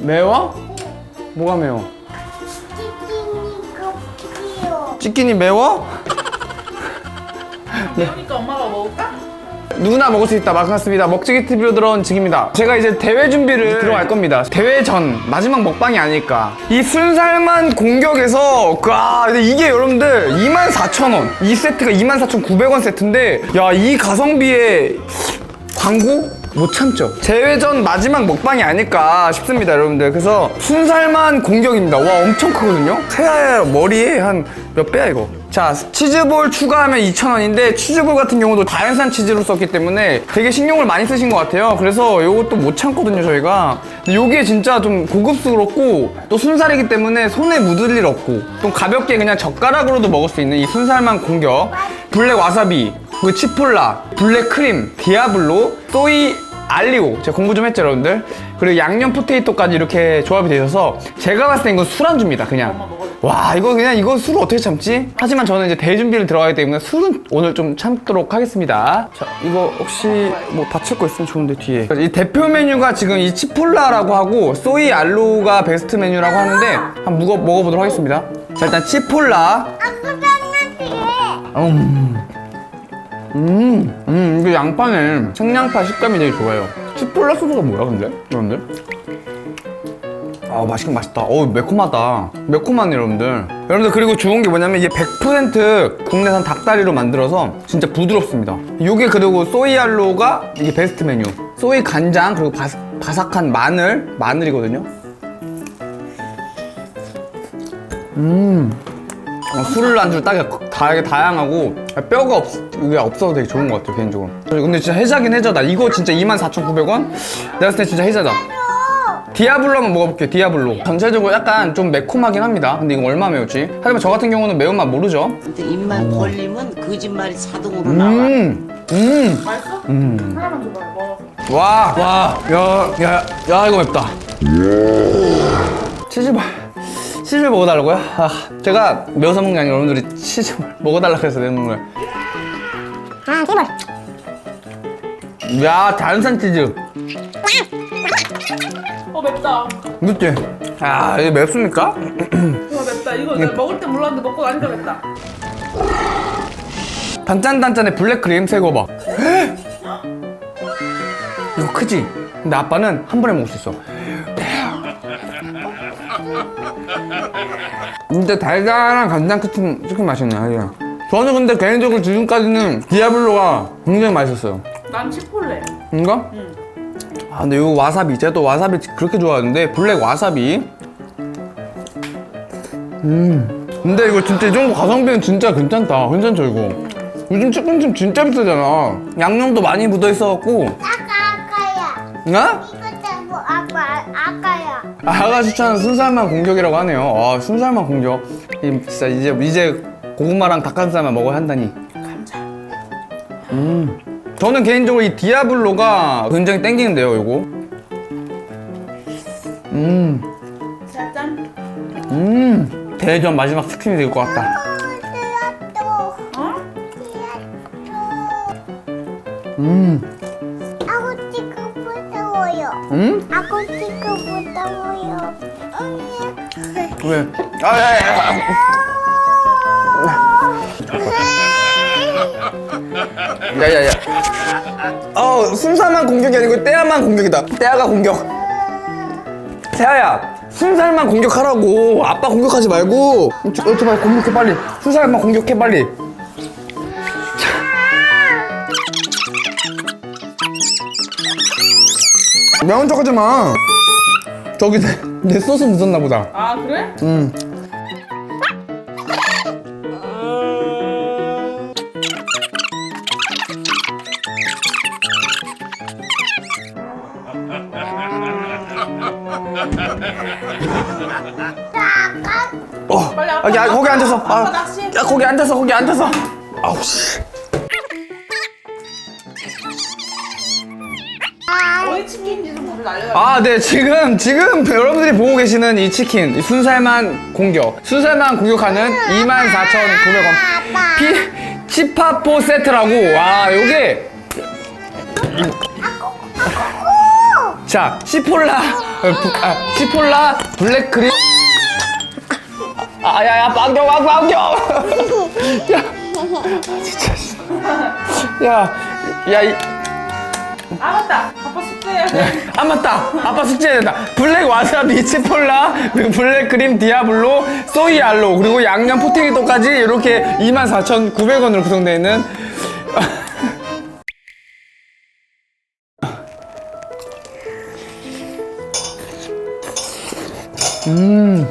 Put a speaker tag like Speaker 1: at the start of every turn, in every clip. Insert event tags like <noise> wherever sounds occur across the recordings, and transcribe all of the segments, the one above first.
Speaker 1: 매워? 뭐가 매워? 치킨이 매워?
Speaker 2: 매우니까 엄마가 먹을까?
Speaker 1: 누구나 먹을 수 있다. 반갑습니다. 먹지기 TV로 들어온 직입니다. 제가 이제 대회 준비를 들어갈 겁니다. 대회 전 마지막 먹방이 아닐까. 이 순살만 공격에서 그, 아 근데 이게 여러분들 24,000원. 이 세트가 24,900원 세트인데 야 이 가성비에 광고 못 참죠. 대회전 마지막 먹방이 아닐까 싶습니다 여러분들. 그래서 순살만 공격입니다. 와 엄청 크거든요? 새하얀 머리에 한 몇 배야 이거? 자 치즈볼 추가하면 2,000원인데 치즈볼 같은 경우도 자연산 치즈로 썼기 때문에 되게 신경을 많이 쓰신 것 같아요. 그래서 이것도 못 참거든요 저희가. 근데 요게 진짜 좀 고급스럽고 또 순살이기 때문에 손에 묻을 일 없고 좀 가볍게 그냥 젓가락으로도 먹을 수 있는 이 순살만 공격. 블랙 와사비 그 치폴라, 블랙 크림, 디아블로, 소이 알리오. 제가 공부 좀 했죠 여러분들? 그리고 양념 포테이토까지 이렇게 조합이 되셔서 제가 봤을 때 이건 술안주입니다 그냥. 와 이거 그냥 이거 술을 어떻게 참지? 하지만 저는 이제 대준비를 들어가기 때문에 술은 오늘 좀 참도록 하겠습니다. 자 이거 혹시 뭐 다칠 거 있으면 좋은데 뒤에. 이 대표 메뉴가 지금 이 치폴라라고 하고 소이 알로가 베스트 메뉴라고 하는데 한번 먹어, 먹어보도록 하겠습니다. 자 일단 치폴라. 음. 음, 음, 이게 양파네. 생양파 식감이 되게 좋아요. 치폴라 소스가 뭐야, 근데? 여러분들? 아, 맛있긴 맛있다. 어우, 매콤하다. 매콤하네, 여러분들. 여러분들, 그리고 좋은 게 뭐냐면 이게 100% 국내산 닭다리로 만들어서 진짜 부드럽습니다. 이게 그리고 소이 알로가 이게 베스트 메뉴. 소이 간장, 그리고 바스, 바삭한 마늘, 마늘이거든요. 어, 술을 안주로 딱 다양하고 뼈가 없, 이게 없어서 되게 좋은 것 같아요 개인적으로 근데 진짜 해자긴 해자다 이거 진짜 24,900원? 내가 봤을 때 진짜 해자다 디아블로 한번 먹어볼게요 디아블로 전체적으로 약간 좀 매콤하긴 합니다 근데 이거 얼마 매웠지? 하지만 저 같은 경우는 매운맛 모르죠
Speaker 3: 근데 입만 벌리면 거짓말이 자동으로 나와.
Speaker 1: 음, 음,
Speaker 2: 맛있어?
Speaker 1: 음.
Speaker 2: 하나만 줘봐 먹어
Speaker 1: 와, 와, 야, 야, 야, 이거 맵다. 치즈볼, 치즈볼 먹어달라고요? 아, 제가 매워서 먹는 게 아니라 여러분들이 치즈볼 먹어달라고 해서 내는 거예요.
Speaker 4: 아, 제발.
Speaker 1: 야, 자연산 치즈.
Speaker 2: 어 맵다
Speaker 1: 맵지? 아, 이게 맵습니까?
Speaker 2: 이거 맵다 이거 내가 먹을 땐 몰랐는데 먹고 나니까 맵다
Speaker 1: 단짠단짠의 블랙크림 새거 봐. 이거 크지? 근데 아빠는 한 번에 먹을 수 있어. 진짜 달달한 간장 치킨, 치킨 맛있네, 아니야. 저는 근데 개인적으로 지금까지는 디아블로가 굉장히 맛있었어요.
Speaker 2: 난 치폴레
Speaker 1: 이거?
Speaker 2: 응.
Speaker 1: 아, 근데 이거 와사비. 제가 또 와사비 그렇게 좋아하는데, 블랙 와사비. 음. 근데 이거 진짜 이 정도 가성비는 진짜 괜찮다. 괜찮죠, 이거? 요즘 치킨집 진짜 비싸잖아. 양념도 많이 묻어 있어갖고.
Speaker 4: 아까 아까야.
Speaker 1: 나?
Speaker 4: 이거 때고 아까 아까야.
Speaker 1: 아가 추천하는 순살만 공격이라고 하네요. 아, 순살만 공격. 이, 진짜 이제, 이제 고구마랑 닭가슴살만 먹어야 한다니.
Speaker 2: 감자
Speaker 1: 음. 저는 개인적으로 이 디아블로가 굉장히 땡기는데요, 이거. 음.
Speaker 2: 짠
Speaker 1: 음. 대전 마지막 스킨이 될 것 같다.
Speaker 4: 또
Speaker 2: 어?
Speaker 1: 음.
Speaker 4: 아구 치고 무서워요.
Speaker 1: 음?
Speaker 4: 아구 치고 무서워요. 언니.
Speaker 1: 왜? 아, 야, 야, 야. 야, 야, 야. 어, 순살만 공격이 아니고 떼야만 공격이다. 떼야가 공격. 태아야, 순살만 공격하라고. 아빠 공격하지 말고. 빨리 공격해 빨리. 순살만 공격해 빨리. 매운 척하지 마. 저기 내, 내 소스 묻었나 보다.
Speaker 2: 아 그래?
Speaker 1: 음. 아서.
Speaker 2: 아빠
Speaker 1: 아,
Speaker 2: 낚시
Speaker 1: 야, 거기 앉아서, 거기 앉아서. 아우, 씨.
Speaker 2: 어디 치킨인지도 모르 알려야
Speaker 1: 아, 네, 지금, 지금 여러분들이 보고 계시는 이 치킨, 이 순살만 공격. 순살만 공격하는 24,900원. 피, 치파포 세트라고. 와, 요게. 자, 시폴라 부, 아, 치폴라 블랙크림 아야야 빵겨 빵 빵겨 야. 진짜 씨. 야, 야, 이,
Speaker 2: 아 맞다. 아빠 숙제해야 돼.
Speaker 1: 아 맞다. 아빠 숙제해야 된다. 블랙 와사비 치폴라 그리고 블랙 크림 디아블로 소이 알로 그리고 양념 포테이토까지 이렇게 24,900원으로 구성되어 있는. <laughs> 음,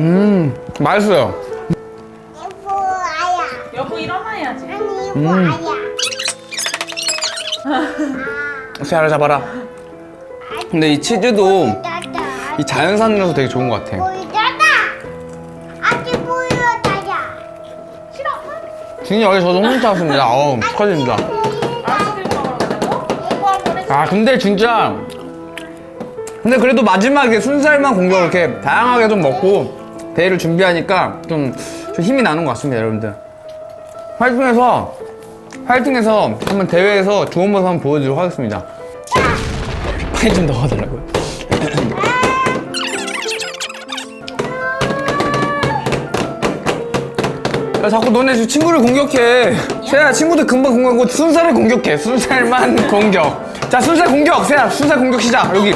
Speaker 1: 음, 맛있어요.
Speaker 4: 이거 아야.
Speaker 2: 여보 일어나야지.
Speaker 4: 아니 이거
Speaker 1: 음.
Speaker 4: 아야.
Speaker 1: 세아를 잡아라. 근데 이 치즈도. 이 자연산이라서 되게 좋은 것 같아.
Speaker 4: 아직. 싫어.
Speaker 1: 준이 어제 저도 혼자 왔습니다. 어우, 축하드립니다.
Speaker 2: 아이스크림 먹으러 가자고? 오빠 한번 해줘.
Speaker 1: 아, 근데 진짜. 근데 그래도 마지막에 순살만 공격 이렇게 다양하게 좀 먹고 대회를 준비하니까 좀, 좀 힘이 나는 것 같습니다, 여러분들. 화이팅해서, 화이팅해서 한번 대회에서 좋은 모습 한번 보여드리도록 하겠습니다. 파이 좀 넣어달라고요. 야, 자꾸 너네 저 친구를 공격해. 세야, 친구들 금방 공격하고 순살을 공격해. 순살만 공격. 자, 순살 공격. 세야, 순살 공격 시작. 여기.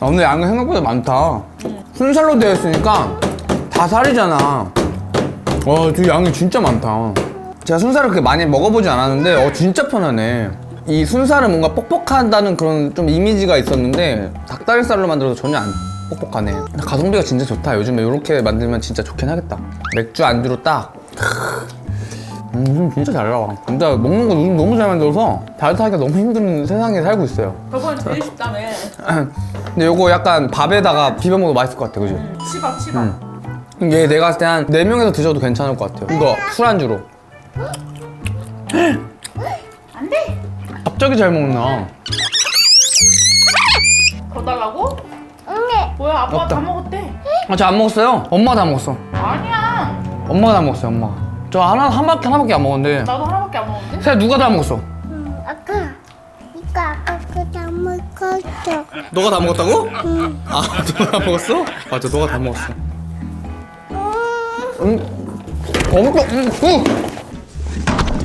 Speaker 1: 아, 오늘 양이 생각보다 많다. 순살로 되어 있으니까 다 살이잖아. 와, 저 양이 진짜 많다. 제가 순살을 그렇게 많이 먹어보지 않았는데, 어, 진짜 편하네. 이 순살은 뭔가 뻑뻑하다는 그런 좀 이미지가 있었는데, 닭다리살로 만들어서 전혀 안 뻑뻑하네. 가성비가 진짜 좋다. 요즘에 이렇게 만들면 진짜 좋긴 하겠다. 맥주 안주로 딱. 음, 요즘 진짜 잘 나와. 진짜 먹는 거 요즘 너무 잘 만들어서 다이어트 하기가 너무 힘든 세상에 살고 있어요.
Speaker 2: 저번에 제일 쉽다며. <laughs>
Speaker 1: 근데 요거 약간 밥에다가 비벼 먹어도 맛있을 것 같아, 그지?
Speaker 2: 치밥 치밥.
Speaker 1: 얘 내가 봤을 때한 4명에서 드셔도 괜찮을 것 같아요. 이거 술안주로. <gasps>
Speaker 2: 안 돼.
Speaker 1: 갑자기 잘 먹나?
Speaker 2: 더 달라고?
Speaker 4: 응.
Speaker 2: 뭐야 아빠
Speaker 1: 없다.
Speaker 2: 다 먹었대.
Speaker 1: 아, 저 안 먹었어요. 엄마가 다 먹었어.
Speaker 2: 아니야.
Speaker 1: 엄마가 다 먹었어요, 엄마가. 저 하나, 한 바퀴, 하나밖에 안 먹었는데.
Speaker 2: 나도 하나밖에 안 먹었는데.
Speaker 1: 새 누가 다 먹었어?
Speaker 4: 응. 아까 이거 아까 그다 먹었어.
Speaker 1: 너가 다 먹었다고? 응. 아, 너가 다 먹었어? 맞아, 너가 다 먹었어. 음, 엄청,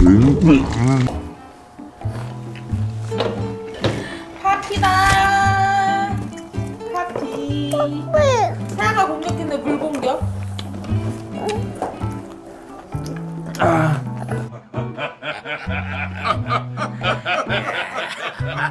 Speaker 1: 음, 음.
Speaker 2: 파티다. 파티.
Speaker 4: 왜?
Speaker 2: 사야가 공격했네 불공